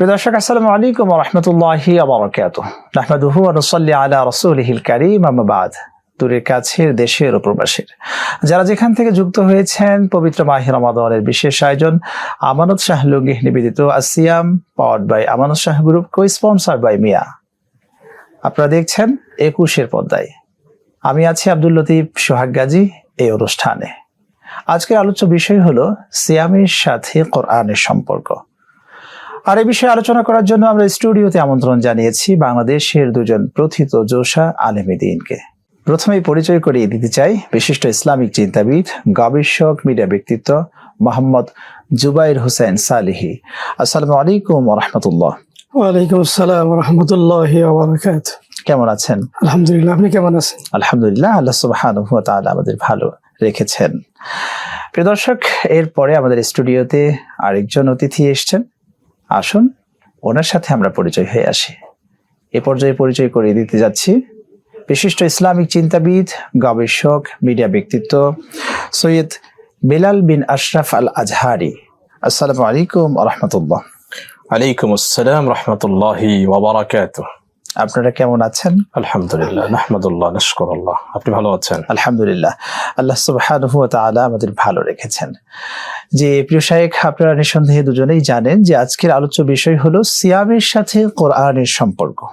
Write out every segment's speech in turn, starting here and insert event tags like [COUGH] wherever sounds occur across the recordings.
প্রিয় দর্শক, আসসালামু আলাইকুম রহমতুল্লাহি আবরকাত নাহমাদুহু ওয়া নুসাল্লি আলা রাসূলিহিল কারীম আম্মা বাদ। দূরের কাছের, দেশের ও প্রবাসের। যারা যেখান থেকে যুক্ত হয়েছেন, পবিত্র মাহির রমাদানের বিশেষ আয়োজন, আমানত শাহ লুঙ্গি নিবেদিত Asiam powered by Amanat Shah group cosponsor by Mia. আপনারা দেখছেন একুশের পর্দায়। আমি আছি আব্দুল লতিফ সোহাগ গাজী এই অনুষ্ঠানে। আজকের আলোচ্য বিষয় হলো, সিয়ামের সাথে কোরআনের সম্পর্ক। আর এ বিষয়ে আলোচনা করার জন্য আমরা স্টুডিওতে আমন্ত্রণ জানিয়েছি বাংলাদেশের দুজন প্রথিত জোশা আলেমিদিনকে। প্রথমেই পরিচয় করিয়ে দিতে চাই বিশিষ্ট ইসলামিক চিন্তাবিদ গবেষক মিডিয়া ব্যক্তিত্ব মোহাম্মদ জুবাইর হোসেন সালিহি। আসসালামু আলাইকুম রহমতুল্লাহ। ওয়ালাইকুম আসসালাম রহমতুল্লাহ কেমন আছেন? আলহামদুলিল্লাহ আপনি কেমন আছেন? আলহামদুলিল্লাহ আল্লাহ সুবহানাহু ওয়া তাআলা আমাদের ভালো রেখেছেন। প্রিয় দর্শক এরপরে আমাদের স্টুডিওতে আরেকজন অতিথি এসেছেন। আসুন, ওনার সাথে আমরা পরিচয় হয়ে আসি। এ পর্যায়ে পরিচয় করিয়ে দিতে যাচ্ছি। বিশিষ্ট ইসলামিক চিন্তাবিদ, গবেষক, মিডিয়া ব্যক্তিত্ব সৈয়দ বেলাল বিন আশরাফ আল আজহারি আসসালামু আলাইকুম রহমতুল্লাহ। আলাইকুম আসসালাম রহমতুল্লাহি ওয়াবারাকাত আপনারা কেমন আছেন? আলহামদুলিল্লাহ নাহমাদুল্লাহ নশকরুল্লাহ। আপনি ভালো আছেন? আলহামদুলিল্লাহ। আল্লাহ সুবহানাহু তাআলা আমাদের ভালো রেখেছেন। যে প্রিয় শায়েখ আপনারা নিঃসন্দেহে দুজনেই জানেন যে আজকের আলোচ্য বিষয় হলো সিয়ামের সাথে কোরআনের সম্পর্ক।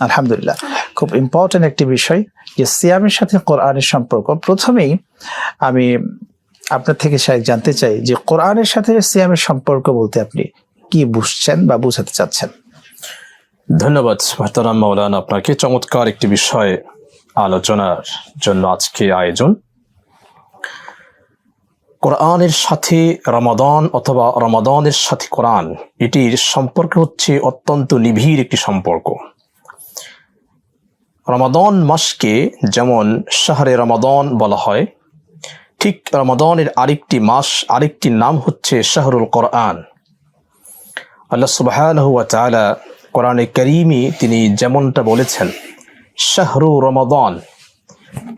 আলহামদুলিল্লাহ। খুব ইম্পর্টেন্ট একটি বিষয় যে সিয়ামের সাথে কোরআনের সম্পর্ক। প্রথমেই আমি আপনার থেকে শায়েখ জানতে চাই যে কোরআনের সাথে সিয়ামের সম্পর্ক বলতে আপনি কি বুঝছেন বা বুঝাতে চাচ্ছেন? ধন্যবাদ মাহতারাম মাওলানা আপনাকে। চমৎকার একটি বিষয়ে আলোচনার জন্য আজকে আয়োজন। কোরআনের সাথে রমাদান অথবা রমাদানের সাথে কোরআন, এটির সম্পর্ক হচ্ছে অত্যন্ত নিবিড় একটি সম্পর্ক। রমাদান মাসকে যেমন শাহরে রমাদান বলা হয়, ঠিক রমাদানের আরেকটি মাস, আরেকটি নাম হচ্ছে শাহরুল কোরআন। আল্লাহ তাআলা কোরআনে করিমে তিনি যেমনটা বলেছেন, শাহরু রমাদান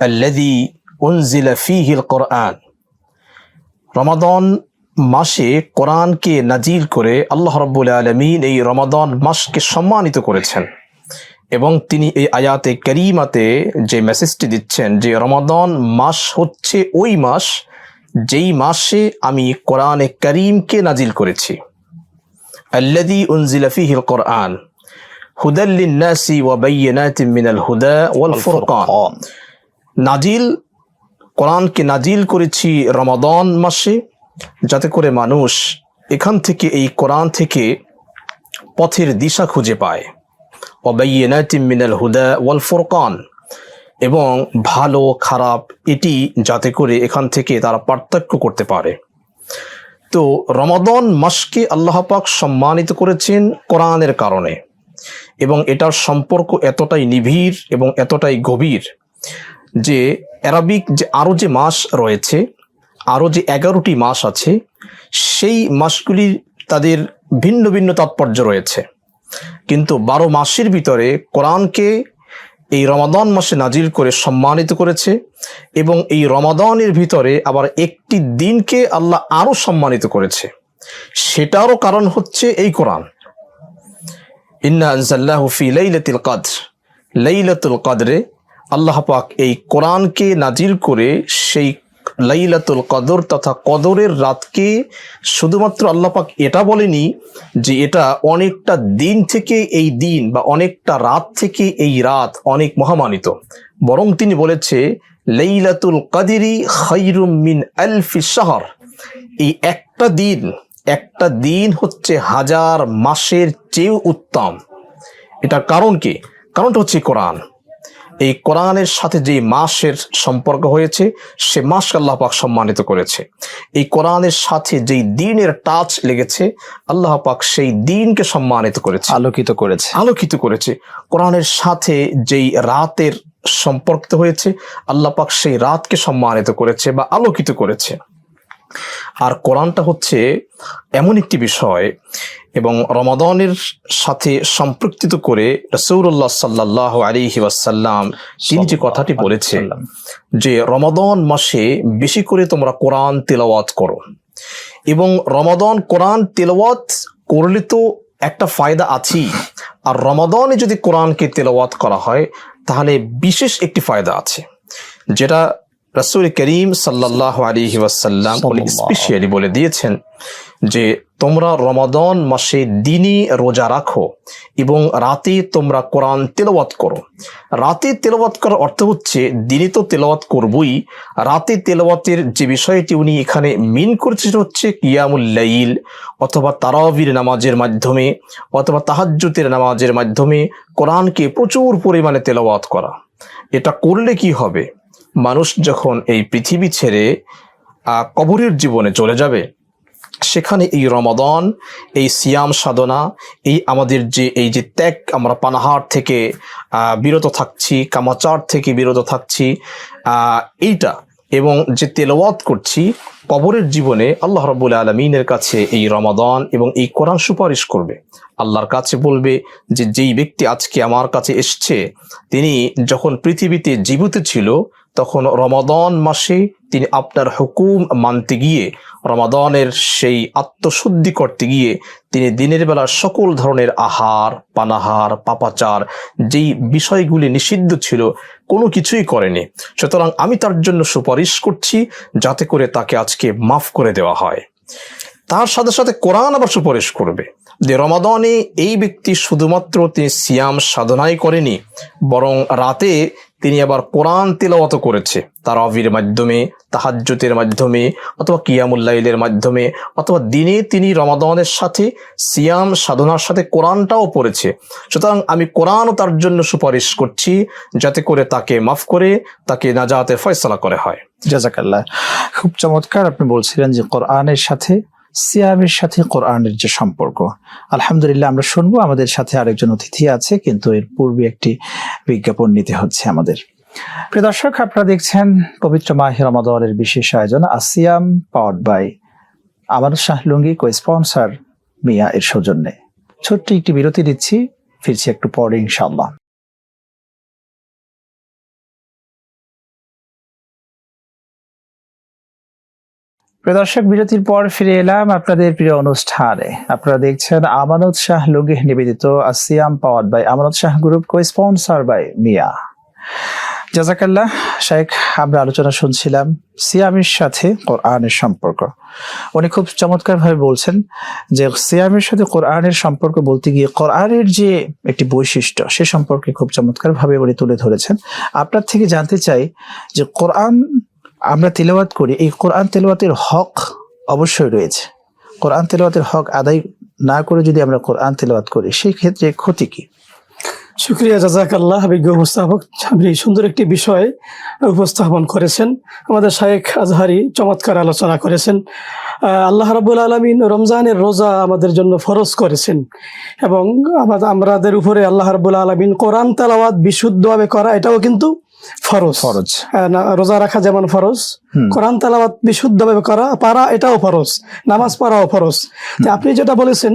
আল্লাযী উনজিলা ফীহিল কোরআন। রমাদান মাসে কোরআনকে নাজির করে আল্লাহ রাব্বুল আলামিন এই রমাদান মাসকে সম্মানিত করেছেন এবং তিনি এই আয়াতে করিমাতে যে মেসেজটি দিচ্ছেন যে রমাদান মাস হচ্ছে ওই মাস যেই মাসে আমি কোরআনে করিমকে নাজিল করেছি। আল্লাযী উনজিলা ফীহিল কোরআন হুদাল লিন-নাসি ওয়া বায়্যিনাতিন মিনাল হুদা ওয়াল ফুরকান। নাজিল কোরআনকে নাজিল করেছি রমাদান মাসে যাতে করে মানুষ এখান থেকে এই কোরআন থেকে পথের দিশা খুঁজে পায়। ওবাইনাতিম মিনাল হুদা ওয়াল ফুরকান। এবং ভালো খারাপ এটি যাতে করে এখান থেকে তারা পার্থক্য করতে পারে। তো রমাদন মাসকে আল্লাহ পাক সম্মানিত করেছেন কোরআনের কারণে। এবং এটার সম্পর্ক এতটাই নিবিড় এবং এতটাই গভীর যে অ্যারাবিক যে আরও যে মাস রয়েছে, আরও যে এগারোটি মাস আছে, সেই মাসগুলি তাদের ভিন্ন ভিন্ন তাৎপর্য রয়েছে। কিন্তু বারো মাসের ভিতরে কোরআনকে এই রমাদান মাসে নাজিল করে সম্মানিত করেছে এবং এই রমাদানের ভিতরে আবার একটি দিনকে আল্লাহ আরও সম্মানিত করেছে। সেটারও কারণ হচ্ছে এই কোরআন। ইন্না কদর। লাইলাতুল কদরে আল্লাহ পাক এই কোরআনকে নাজিল করে সেই লাইলাতুল কদর তথা কদরের রাতকে শুধুমাত্র আল্লাহ পাক এটা বলেনি যে এটা অনেকটা দিন থেকে এই দিন বা অনেকটা রাত থেকে এই রাত অনেক মহামানিত। বরং তিনি বলেছে, লাইলাতুল কাদিরি খাইরুম মিন আলফি শাহর। এই একটা দিন একটা দিন হচ্ছে হাজার মাসের চেয়েও উত্তম। এটার কারণ কি? কারণটা হচ্ছে কোরআন। এই কোরআনের সাথে যে মাসের সম্পর্ক হয়েছে সে মাসকে আল্লাহ পাক সম্মানিত করেছে। এই কোরআনের সাথে যেই দিনের টাচ লেগেছে আল্লাহ পাক সেই দিনকে সম্মানিত করেছে। আলোকিত করেছে। আলোকিত করেছে। কোরআনের সাথে যেই রাতের সম্পর্কিত হয়েছে আল্লাহ পাক সেই রাতকে সম্মানিত করেছে বা আলোকিত করেছে। আর কোরআনটা হচ্ছে এমন একটি বিষয় এবং রমাদানের সাথে সম্পৃক্ত করে রসৌরুল্লাহ সাল্লাহ আলিহি ওয়াসাল্লাম তিনি যে কথাটি বলেছে যে রমাদান মাসে বেশি করে তোমরা কোরআন তেলাওয়াত করো এবং রমাদান কোরআন তেলাওয়াত করলে তো একটা ফায়দা আছেই। আর রমাদনে যদি কোরআনকে তেলাওয়াত করা হয় তাহলে বিশেষ একটি ফায়দা আছে যেটা রাসূল করিম সাল্লাহ আলী ওয়াসাল্লাম উনি সাল্লাল্লাহু বলে দিয়েছেন যে তোমরা রমাদন মাসে দিনই রোজা রাখো এবং রাতে তোমরা কোরআন তেলাওয়াত করো। রাতে তেলাওয়াত করার অর্থ হচ্ছে দিনে তো তেলাওয়াত করবই। রাতে তেলাওয়াতের যে বিষয়টি উনি এখানে মিন করছে সেটা হচ্ছে কিয়ামুল লাইল অথবা তারাবির নামাজের মাধ্যমে অথবা তাহাজ্জুতের নামাজের মাধ্যমে কোরআনকে প্রচুর পরিমাণে তেলাওয়াত করা। এটা করলে কি হবে? মানুষ যখন এই পৃথিবী ছেড়ে কবরের জীবনে চলে যাবে, সেখানে এই রমাদন, এই সিয়াম সাধনা, এই আমাদের যে, এই যে ত্যাগ, আমরা পানাহার থেকে বিরত থাকছি, কামাচার থেকে বিরত থাকছি এইটা এবং যে তেলওয়াত করছি কবরের জীবনে আল্লাহ রবুল আলমিনের কাছে এই রমাদন এবং এই কোরআন সুপারিশ করবে। আল্লাহর কাছে বলবে যে, যেই ব্যক্তি আজকে আমার কাছে এসছে, তিনি যখন পৃথিবীতে জীবিত ছিল, তখন রমাদন মাসে তিনি আপনার হুকুম মানতে গিয়ে, রমাদনের সেই আত্মশুদ্ধি করতে গিয়ে, তিনি দিনের বেলা সকল ধরনের আহার, পানাহার, পাপাচার, যেই বিষয়গুলি নিষিদ্ধ ছিল কোনো কিছুই করেনি। সুতরাং আমি তার জন্য সুপারিশ করছি যাতে করে তাকে আজকে মাফ করে দেওয়া হয়। তার সাথে সাথে কোরআন আবার সুপারিশ করবে যে রমাদনে এই ব্যক্তি শুধুমাত্র তিনি সিয়াম সাধনাই করেনি, বরং রাতে তিনি আবার কোরআন তেলাওয়াত করেছে। তার অবির মাধ্যমে তাহাজ্জুতের মাধ্যমে, অথবা কিয়ামুল্লাইলের মাধ্যমে, অথবা দিনে তিনি রমাদনের সাথে সিয়াম সাধনার সাথে কোরআনটাও পড়েছে। সুতরাং আমি কোরআনও তার জন্য সুপারিশ করছি যাতে করে তাকে মাফ করে, তাকে নাজাতের ফয়সলা করে হয়। জাজাকাল্লাহ খুব চমৎকার আপনি বলছিলেন যে কোরআনের সাথে সিয়ামের সাথে কোরআনের যে সম্পর্ক। আলহামদুলিল্লাহ আমরা শুনব, আমাদের সাথে আরেকজন অতিথি আছে, কিন্তু এর পূর্বে একটি বিজ্ঞাপন নিতে হচ্ছে আমাদের। প্রিয় দর্শক, আপনারা দেখছেন পবিত্র মাহ রমাদনের বিশেষ আয়োজন আসিয়াম পাওয়ার্ড বাই আমার শাহ লুঙ্গি কো স্পন্সর মিয়া এর সৌজন্যে। ছোট্ট একটি বিরতি দিচ্ছি, ফিরছি একটু পরে ইনশাল্লাহ প্রিয় দর্শক, বিরতির পর ফিরে এলাম আপনাদের প্রিয় অনুষ্ঠানে। আপনারা দেখছেন আমানত শাহ লুঙ্গি নিবেদিত Asiam power by Amanat Shah group cosponsor by Mia. জাজাকাল্লাহ শেখ আমরা আলোচনা শুনছিলাম সিয়ামের সাথে কোরআনের সম্পর্ক। উনি খুব চমৎকার ভাবে বলছেন যে সিয়ামের সাথে কোরআনের সম্পর্ক বলতে গিয়ে কোরআনের যে একটি বৈশিষ্ট্য, সে সম্পর্কে খুব চমৎকার ভাবে উনি তুলে ধরেছেন। আপনার থেকে জানতে চাই যে কোরআন আমরা তেলাওয়াত করি, এই কোরআন তেলাওয়াতের হক অবশ্যই রয়েছে। কোরআন তেলাওয়াতের হক আদায় না করে যদি আমরা কোরআন তেলাওয়াত করি, সেই ক্ষেত্রে ক্ষতি কি? শুক্রিয়া, জাজাকাল্লাহ বিজ্ঞ উপস্থাপক আপনি সুন্দর একটি বিষয় উপস্থাপন করেছেন। আমাদের শায়েখ আজহারি চমৎকার আলোচনা করেছেন। আল্লাহ রাবুল আলমিন রমজানের রোজা আমাদের জন্য ফরজ করেছেন এবং আমাদের আমাদের উপরে আল্লাহ রাবুল আলমিন কোরআন তালাওয়াত বিশুদ্ধভাবে করা, এটাও কিন্তু ফরজ। ফরজ। রোজা রাখা যেমন ফরজ কোরআন তালাবাত বিশুদ্ধভাবে করা পারা এটাও ফরজ নামাজ পড়াও ফরজ। আপনি যেটা বলেছেন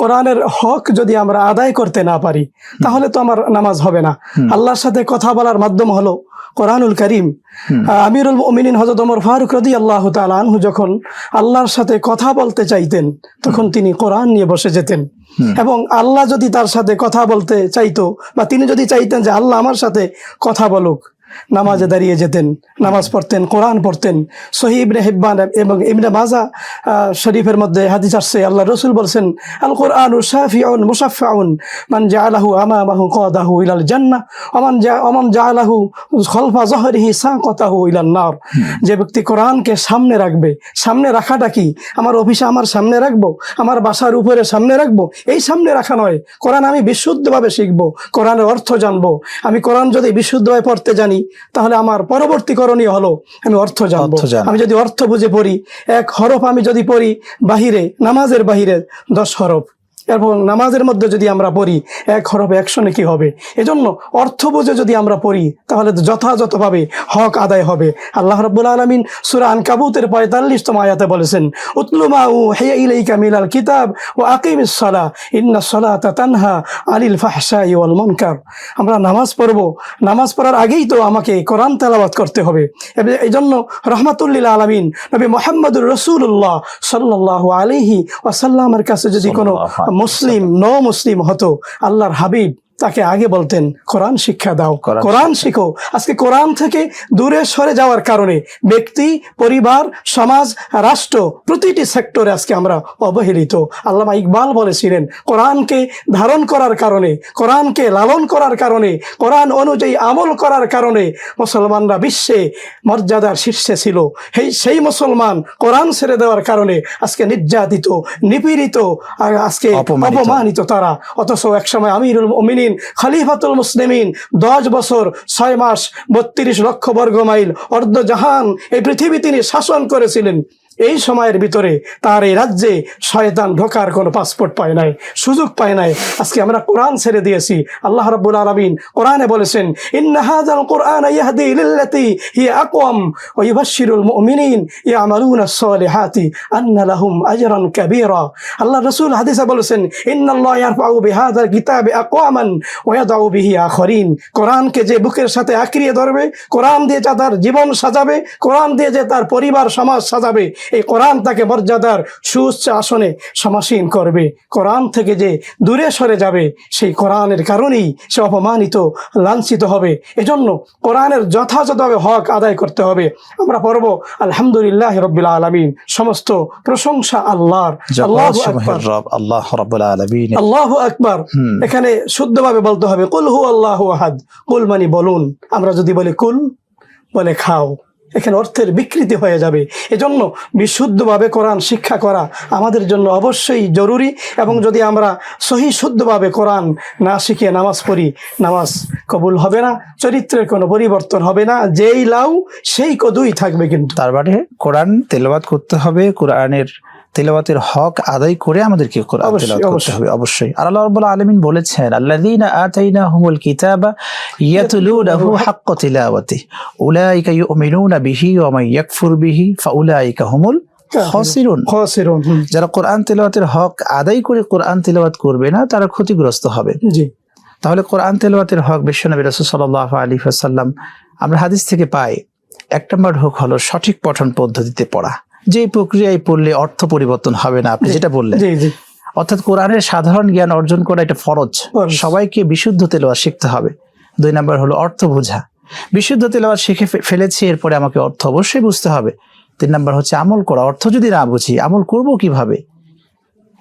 কোরআনের হক যদি আমরা আদায় করতে না পারি তাহলে তো আমার নামাজ হবে না। আল্লাহর সাথে কথা বলার মাধ্যম হলো কোরআনুল করিম। আমিরুল মুমিনিন হজরত ওমর ফারুক রদি আল্লাহ তালু যখন আল্লাহর সাথে কথা বলতে চাইতেন তখন তিনি কোরআন নিয়ে বসে যেতেন। এবং আল্লাহ যদি তার সাথে কথা বলতে চাইতো বা তিনি যদি চাইতেন যে আল্লাহ আমার সাথে কথা বলুক নামাজে দাঁড়িয়ে যেতেন নামাজ পড়তেন কোরআন পড়তেন। সহি ইবনে হিব্বান এবং ইবনে মাজা শরীফের মধ্যে হাদিস আসছে আল্লাহ রসুল বলছেন আল কোরআন শাফিউন মুসাফাউন মান জাআলাহু আমামাহু কাদাহু ইলাল জান্নাহ ওমান জা ওমান জাআলাহু খলফা জহরিহি সাকাতাহু ইলান নার। যে ব্যক্তি কোরআনকে সামনে রাখবে সামনে রাখাটা কি? আমার অফিসে আমার সামনে রাখব? আমার বাসার উপরে সামনে রাখব? এই সামনে রাখা নয়। কোরআন আমি বিশুদ্ধভাবে শিখব কোরআনের অর্থ জানব। আমি কোরআন যদি বিশুদ্ধভাবে পড়তে জানি তাহলে আমার পরবর্তী করণীয় হলো আমি অর্থ জানব। আমি যদি অর্থ বুঝে পড়ি এক হরফ আমি যদি পড়ি বাহিরে নামাজের বাহিরে দশ হরফ। এবং নামাজের মধ্যে যদি আমরা পড়ি, এক হরফে একশো কি হবে? এজন্য অর্থ বুঝে যদি আমরা পড়ি, তাহলে যথাযথভাবে হক আদায় হবে। আল্লাহ রব্বুল আলমিন সুরা আনকাবুতের পঁয়তাল্লিশতম আয়াতে বলেছেন উতলুমা উ হেয়া ইলাইকা মিলাল কিতাব ও আকিম সলা ইন্না সলাতা তানহা আলিল ফাহশাই ওয়াল মুনকার। আমরা নামাজ পড়ব। নামাজ পড়ার আগেই তো আমাকে কোরআন তেলাওয়াত করতে হবে। এই জন্য রহমাতুল্লিল আলমিন নবী মোহাম্মদুর রসুল্লাহ সাল্লাহ আলহি ওয়াসাল্লামের কাছে যদি কোনো মুসলিম ন মুসলিম হতো আল্লাহর হাবিব। তাকে আগে বলতেন কোরআন শিক্ষা দাও কোরআন শিখো। আজকে কোরআন থেকে দূরে সরে যাওয়ার কারণে ব্যক্তি পরিবার সমাজ রাষ্ট্র প্রতিটি সেক্টরে আজকে আমরা অবহেলিত। আল্লামা ইকবাল বলেছিলেন কোরআনকে ধারণ করার কারণে কোরআনকে লালন করার কারণে কোরআন অনুযায়ী আমল করার কারণে মুসলমানরা বিশ্বে মর্যাদার শীর্ষে ছিল। সেই সেই মুসলমান কোরআন ছেড়ে দেওয়ার কারণে আজকে নির্যাতিত নিপীড়িত আজকে অপমানিত। তারা। অথচ একসময় আমিরুল মুমিনিন খালিফাতুল মুসলিমিন, দশ বছর, ছয় মাস, বত্রিশ লক্ষ বর্গ মাইল অর্ধ জাহান এই পৃথিবী তিনি শাসন করেছিলেন। এই সময়ের ভিতরে তার এই রাজ্যে শয়তান ঢোকার কোনো পাসপোর্ট পায় নাই, সুযোগ পায় নাই। আজকে আমরা কোরআন ছেড়ে দিয়েছি। আল্লাহ রাব্বুল আলামিন কোরআনে বলেছেন, ইন্না হাযাল কোরআন ইয়াহদি লিল্লাতি হিয়া আকওয়াম ওয়া ইউবাশশিরুল মুমিনিন ইয়ামালুনা সলিহাতি আন্না লাহুম আজরান কাবীরা। আল্লাহ রাসূল হাদিসে বলেছেন, ইন্নাল্লাহ ইয়ারফাউ বিহাযাল কিতাবি আকওয়ামান ওয়া ইয়াদাউ বিহি আখরিন। কোরআনকে যে বুকের সাথে আঁকড়িয়ে ধরবে, কোরআন দিয়ে যা তার জীবন সাজাবে, কোরআন দিয়ে যে তার পরিবার, সমাজ সাজাবে এই কোরআন তাকে মর্যাদার সুউচ্চ আসনে সমাসীন করবে। কোরআন থেকে যে দূরে সরে যাবে সেই কোরআনের কারণেই সে অপমানিত লাঞ্ছিত হবে। এজন্য কোরআনের যথাযথভাবে হক আদায় করতে হবে। আমরা পড়ব আলহামদুলিল্লাহ রব্বিল আলমিন। সমস্ত প্রশংসা আল্লাহর। আল্লাহু আকবার। জগৎসমূহের রব আল্লাহ রাব্বুল আলামিন। আল্লাহ আকবার। হুম। এখানে শুদ্ধভাবে বলতে হবে কুল হু আল্লাহ আহাদ। কুল মানে বলুন। আমরা যদি বলি কুল বলে খাও। এখানে অর্থের বিকৃতি হয়ে যাবে। এজন্য বিশুদ্ধভাবে কোরআন শিক্ষা করা আমাদের জন্য অবশ্যই জরুরি এবং যদি আমরা সহি শুদ্ধভাবে কোরআন না শিখে নামাজ পড়ি, নামাজ কবুল হবে না, চরিত্রের কোনো পরিবর্তন হবে না, যেই লাউ, সেই কদুই থাকবে কিন্তু। তার মানে কোরআন তেলবাদ করতে হবে, কোরআনের তেলাওয়াতের হক আদায় করে আমাদেরকে করতে হবে অবশ্যই। আর আল্লাহ রাব্বুল আলামিন বলেছেন আল্লাযীনা আতাইনাহুমুল কিতাবা ইয়াতলুনাহু হাক্কা তিলাওয়াতি উলাইকা ইউমিনুনা বিহি ওয়া মান ইয়াকফুর বিহি ফাউলাইকা হুমুল খাসিরুন। খসিরুন যারা কোরআন তেলাওয়াতের হক আদায় করে কোরআন তেলাওয়াত করবে না তারা ক্ষতিগ্রস্ত হবে। জি। তাহলে কোরআন তেলাওয়াতের হক বিশ্বনবী রাসূল সাল্লাল্লাহু আলাইহি ওয়াসাল্লাম আমরা হাদিস থেকে পাই এক নম্বর হক হলো সঠিক পঠন পদ্ধতিতে পড়া। যে প্রক্রিয়ায় পড়লে অর্থ পরিবর্তন হবে না আপনি যেটা বললেন। অর্থাৎ কোরআনের সাধারণ জ্ঞান অর্জন করা এটা ফরজ। সবাইকে বিশুদ্ধ তেলাওয়াত শিখতে হবে। দুই নম্বর হলো অর্থ বোঝা। বিশুদ্ধ তেলাওয়াত শিখে ফেলেছি এরপরে আমাকে অর্থ অবশ্যই বুঝতে হবে। তিন নম্বর হচ্ছে আমল করা। অর্থ যদি না বুঝি আমল করব কীভাবে?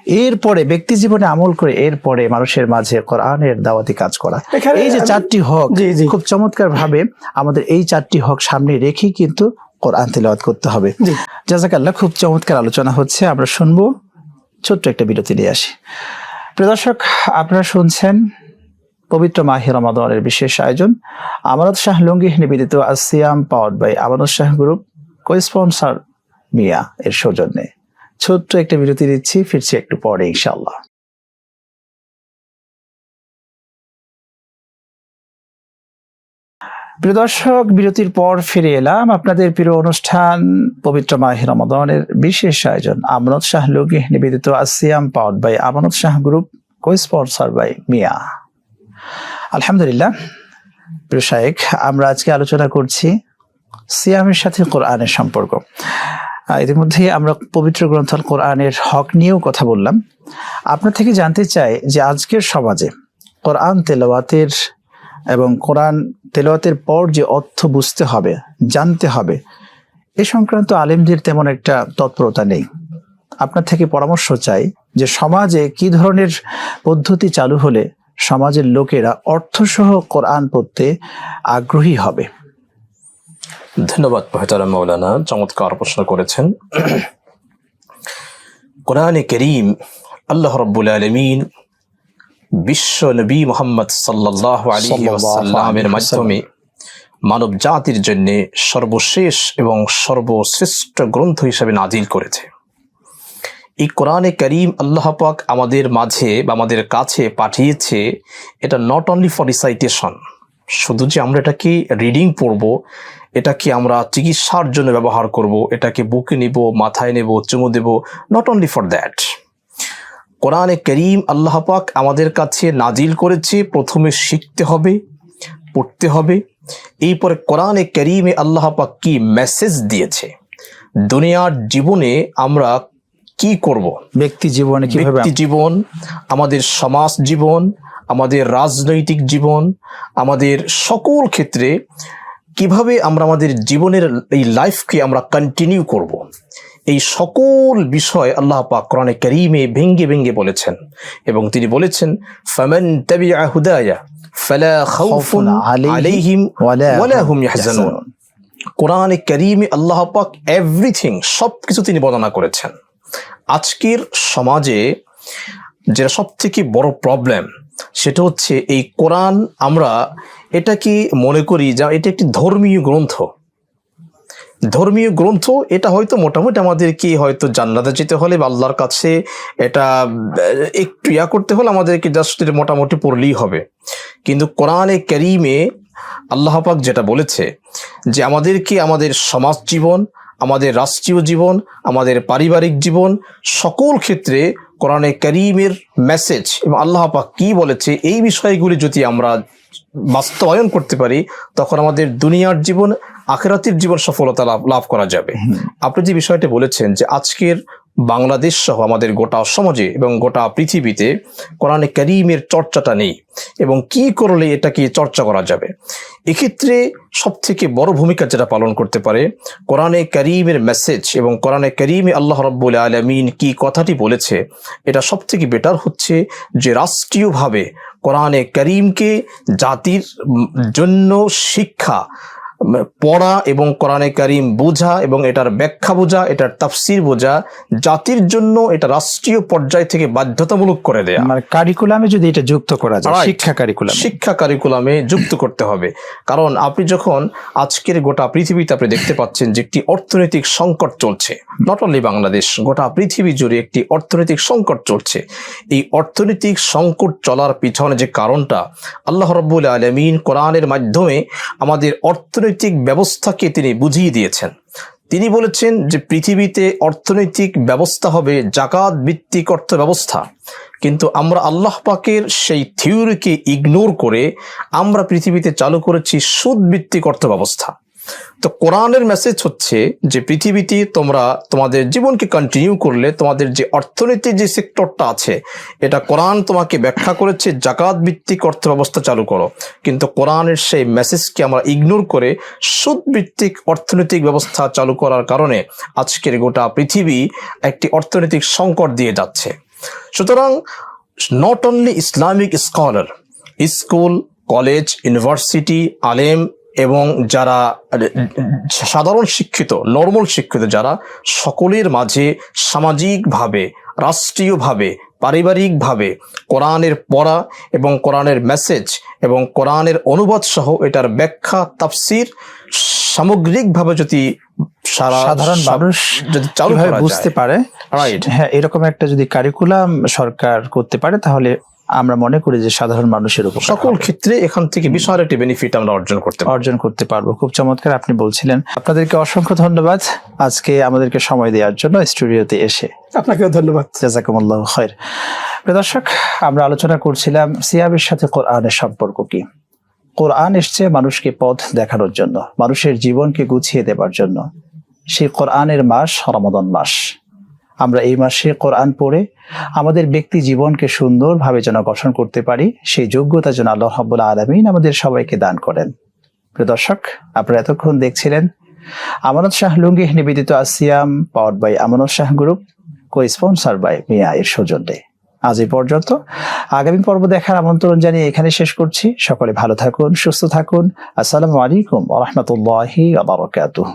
এরপরে ব্যক্তি জীবনে আমল করে এরপরে মানুষের মাঝে কোরআনের দাওয়াতি কাজ করা। এই যে চারটি হক। খুব চমৎকার ভাবে আমাদের এই চারটি হক সামনে রেখেই কিন্তু কোরআন তেলাওয়াত করতে হবে। জাজাকাল্লাহ খুব চমৎকার আলোচনা হচ্ছে। আমরা শুনব ছোট্ট একটা বিরতি নিয়ে আসি। প্রিয় দর্শক আপনারা শুনছেন পবিত্র মাহি রমাদনের বিশেষ আয়োজন। আমানত শাহ লঙ্গি নিবেদিত Asiam power by Amanat Shah group cosponsor Mia এর সৌজন্যে। ছোট্ট একটা বিরতি দিচ্ছি ফিরছি একটু পরে ইনশাল্লাহ প্রিয় দর্শক, বিরতির পর ফিরে এলাম আপনাদের প্রিয় অনুষ্ঠান পবিত্র মাহির রমাদনের বিশেষ আয়োজন। আমানত শাহ লগি, নিবেদিত Asiam power by Amanat Shah group cosponsor by Mia. আলহামদুলিল্লাহ। প্রিয় শাহেক আমরা আজকে আলোচনা করছি সিয়ামের সাথে কোরআনের সম্পর্ক। ইতিমধ্যে আমরা পবিত্র গ্রন্থ কোরআনের হক নিয়েও কথা বললাম। আপনার থেকে জানতে চাই যে আজকের সমাজে কোরআন তেলাওয়াতের এবং কোরআন তেলাওয়াতের পর যে অর্থ বুঝতে হবে, জানতে হবে, এ সংক্রান্ত আলেমদের তেমন একটা তৎপরতা নেই। আপনার থেকে পরামর্শ চাই যে সমাজে কি ধরনের পদ্ধতি চালু হলে সমাজের লোকেরা অর্থসহ কোরআন পড়তে আগ্রহী হবে। ধন্যবাদ মহেতারা মৌলানা চমৎকার প্রশ্ন করেছেন। [CLEARS THROAT] কোরআনে করিম, আল্লাহ রব্বুল আলমিন বিশ্ব নবী মোহাম্মদ সাল্লাহ আলী ওয়াসাল্লামের মাধ্যমে মানব জাতির জন্য সর্বশেষ এবং সর্বশ্রেষ্ঠ গ্রন্থ হিসাবে নাজিল করেছে। এই কোরআনে করিম আল্লাহ পাক আমাদের মাঝে বা আমাদের কাছে পাঠিয়েছে এটা নট অনলি ফর রিসাইটেশন শুধু যে আমরা এটাকে রিডিং পড়ব এটাকে আমরা চিকিৎসার জন্য ব্যবহার করব এটাকে বুকে নিব মাথায় নেব চুমু দেব নট অনলি ফর দ্যাট কোরআনে করিম আল্লাহ পাক আমাদের কাছে নাজিল করেছে প্রথমে শিখতে হবে পড়তে হবে। এরপরে কোরআনে করিমে আল্লাহ পাক কি মেসেজ দিয়েছে? দুনিয়ার জীবনে আমরা কি করব? ব্যক্তি জীবনে ব্যক্তি জীবন আমাদের সমাজ জীবন আমাদের রাজনৈতিক জীবন আমাদের সকল ক্ষেত্রে কীভাবে আমরা আমাদের জীবনের এই লাইফকে আমরা কন্টিনিউ করব। এই সকল বিষয় আল্লাহ পাক কোরআনে করিমে ভেঙ্গে ভেঙ্গে বলেছেন। এবং তিনি বলেছেন ফামান তাবিআ হুদায়া ফালা খাউফুন আলাইহিম ওয়ালা হুম ইয়াহজানুন। কোরআনে করিমে আল্লাহ পাক এভরিথিং সবকিছু তিনি বর্ণনা করেছেন। আজকের সমাজে যেটা সব থেকে বড় প্রবলেম সেটা হচ্ছে এই কোরআন আমরা এটাকে মনে করি যা এটা একটি ধর্মীয় গ্রন্থ। ধর্মীয় গ্রন্থ, এটা হয়তো মোটামুটি আমাদেরকে হয়তো জান্নাতে যেতে হলে বা আল্লাহর কাছে এটা একটু ইয়া করতে হলে আমাদেরকে জাস্ট মোটামুটি পড়লেই হবে। কিন্তু কোরআনে ক্যারিমে আল্লাহ পাক যেটা বলেছে যে আমাদেরকে আমাদের সমাজ জীবন, আমাদের রাষ্ট্রীয় জীবন, আমাদের পারিবারিক জীবন সকল ক্ষেত্রে কোরআনে করিমের মেসেজ এবং আল্লাহ পাক কি বলেছে এই বিষয়গুলি যদি আমরা বাস্তবায়ন করতে পারি তখন আমাদের দুনিয়ার জীবন আখেরাতের জীবন সফলতা লাভ লাভ করা যাবে। আপনি যে বিষয়টা বলেছেন যে আজকের বাংলাদেশ সহ আমাদের গোটা সমাজে এবং গোটা পৃথিবীতে কোরআনে করিমের চর্চাটা নেই এবং কি করলে এটাকে চর্চা করা যাবে এক্ষেত্রে সব থেকে বড় ভূমিকা যেটা পালন করতে পারে কোরআনে করিমের মেসেজ এবং কোরআনে করিমে আল্লাহ রব্বুল আলমিন কি কথাটি বলেছে এটা সব থেকে বেটার হচ্ছে যে রাষ্ট্রীয়ভাবে কোরআনে করিমকে জাতির উম, জন্য শিক্ষা উম, পড়া এবং কোরআনে কারিম বোঝা এবং এটার ব্যাখ্যা বোঝা এটার তাফসির বোঝা জাতির জন্য এটা রাষ্ট্রীয় পর্যায় থেকে বাধ্যতামূলক করে দেয়া। মানে কারিকুলামে যদি এটা যুক্ত করা যায়. শিক্ষা কারিকুলাম শিক্ষা কারিকুলামে যুক্ত করতে হবে। কারণ আপনি যখন আজকের গোটা পৃথিবীতে আপনি দেখতে পাচ্ছেন যে একটি অর্থনৈতিক সংকট চলছে নট অনলি বাংলাদেশ গোটা পৃথিবী জুড়ে একটি অর্থনৈতিক সংকট চলছে। এই অর্থনৈতিক সংকট চলার পিছনে যে কারণটা আল্লাহ রব্বুল আলমিন কোরআনের মাধ্যমে আমাদের অর্থনৈতিক ব্যবস্থাকে তিনি বুঝিয়ে দিয়েছেন। তিনি বলেছেন যে পৃথিবীতে অর্থনৈতিক ব্যবস্থা হবে জাকাত ভিত্তিক অর্থ ব্যবস্থা কিন্তু আমরা আল্লাহ পাকের সেই থিওরিকে ইগনোর করে আমরা পৃথিবীতে চালু করেছি সুদ ভিত্তিক অর্থ ব্যবস্থা তো কোরআনের মেসেজ হচ্ছে যে পৃথিবীতে তোমরা তোমাদের জীবনকে কন্টিনিউ করলে তোমাদের যে অর্থনীতির যে সেক্টরটা আছে, এটা কোরআন তোমাকে ব্যাখ্যা করেছে, জাকাত ভিত্তিক অর্থ ব্যবস্থা চালু করো। কিন্তু কোরআনের সেই মেসেজকে আমরা ইগনোর করে সুদ ভিত্তিক অর্থনৈতিক ব্যবস্থা চালু করার কারণে আজকের গোটা পৃথিবী একটি অর্থনৈতিক সংকট দিয়ে যাচ্ছে। সুতরাং not only Islamic scholar school college university আলেম এবং যারা সাধারণ শিক্ষিত নর্মাল শিক্ষিত যারা সকলের মাঝে সামাজিকভাবে রাষ্ট্রীয়ভাবে পারিবারিকভাবে কোরআনের পড়া এবং কোরআনের মেসেজ এবং কোরআনের অনুবাদ সহ এটার ব্যাখ্যা তাফসির সামগ্রিকভাবে যদি সাধারণ মানুষ যদি চালু বুঝতে পারে Right. হ্যাঁ এরকম একটা যদি কারিকুলাম সরকার করতে পারে তাহলে আমরা মনে করি যে সাধারণ মানুষের উপর সকল ক্ষেত্রে এখান থেকে বিশাল একটি বেনিফিট আমরা অর্জন করতে অর্জন করতে পারব। খুব চমৎকার আপনি বলছিলেন। আপনাদেরকে অসংখ্য ধন্যবাদ। আজকে আমাদেরকে সময় দেওয়ার জন্য স্টুডিওতে এসে। আপনাকেও ধন্যবাদ। জাজাকুমুল্লাহ প্রিয় দর্শক আমরা আলোচনা করছিলাম সিয়াবের সাথে কোরআনের সম্পর্ক কি? কোরআন এসছে মানুষকে পথ দেখানোর জন্য মানুষের জীবনকে গুছিয়ে দেবার জন্য। সেই কোরআনের মাস রমাদন মাস। আমরা এই মাসে কোরআন পড়ে আমাদের ব্যক্তি জীবনকে সুন্দরভাবে যেন গঠন করতে পারি, সেই যোগ্যতা যেন আল্লাহ রাব্বুল আলমিন আমাদের সবাইকে দান করেন। প্রিয় দর্শক, আপনারা এতক্ষণ দেখছিলেন আমানত শাহ লুঙ্গি নিবেদিত Asiam power by Amanat Shah group cosponsor by Mia এর সৌজন্যে। আজ এই পর্যন্ত। আগামী পর্ব দেখার আমন্ত্রণ জানিয়ে এখানে শেষ করছি। সকলে ভালো থাকুন, সুস্থ থাকুন। আসসালামু আলাইকুম রহমতুল্লাহি আবরকাতুহ